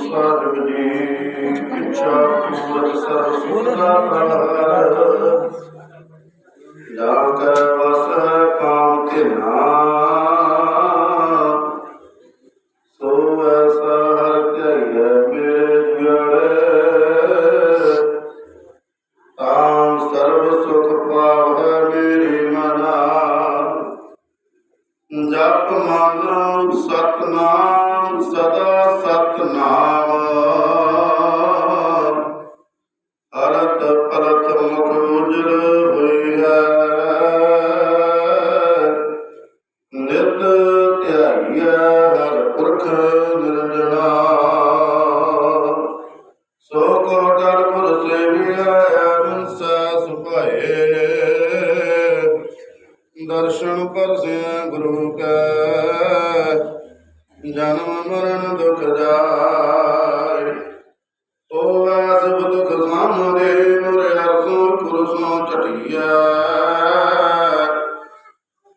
सर्वदे ਦਰਸ਼ਨ ਪਰਸੇ ਗੁਰੂ ਕੈ। ਜਨਮ ਮਰਨ ਦੁਖ ਜਾਏ। ਓ ਐਸ ਬੁੱਧ ਖਸਾਮ ਦੇ ਮੁਰ ਅਰਸੋ ਪੁਰਸੋ ਚਟਿਆ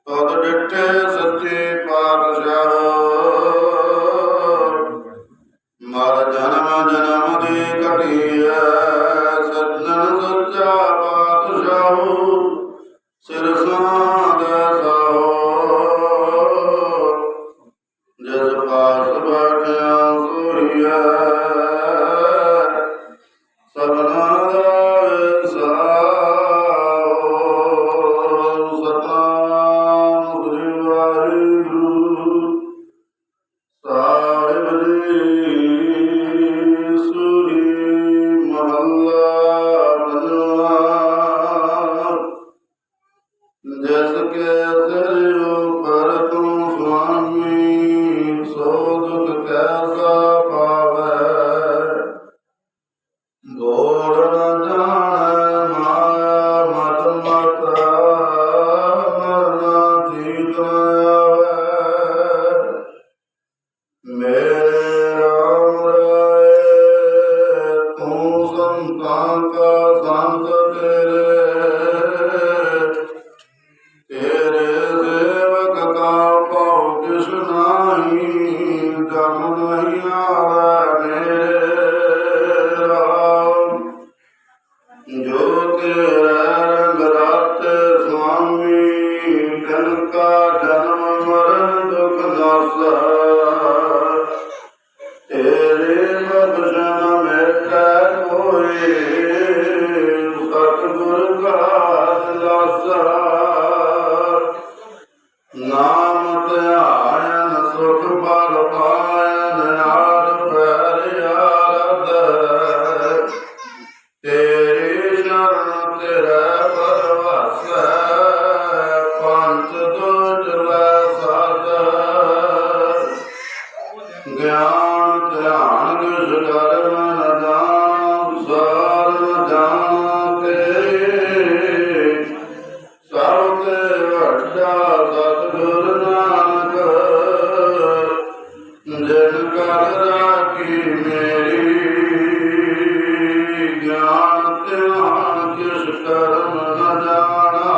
ਤਦ ਡਿਟੇ ਸੱਚੇ ਪਾਤਸ਼ਾਹ। ਮਰ ਜਨਮ ਜਨਮ ਦੇ ਕਟਿਆ ਗੋੜ ਨ ਜਾਣੈ ਮਾਇਆ ਮਤ ਮਤਾ ਮਰਨਾ ਜੀਤ ਨ ਮੇਰਾ ਤੂੰ ਸੰਤਾਂ ਕਾ ਸੰਤ ਤੇਰੇ ਨਾਮ ਧਿਆਨ ਧਿਆਨ ਕਿਸ ਕਰਮ ਨ ਜਾਣਾ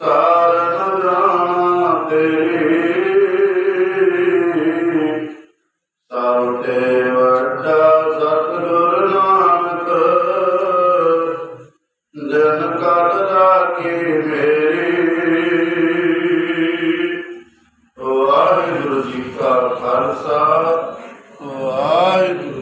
ਸਾਰ ਨ ਜਾਣਾ ਤੇਰੀ ਸਭ ਤੇ ਵੱਡਾ ਸਤਿਗੁਰ ਨਾਨਕ ਜਨ ਕਟ ਰਾਖੇ ਮੇਰੀ ਵਾਹਿਗੁਰੂ ਜੀ ਕਾ ਖਾਲਸਾ ਵਾਹਿਗੁਰੂ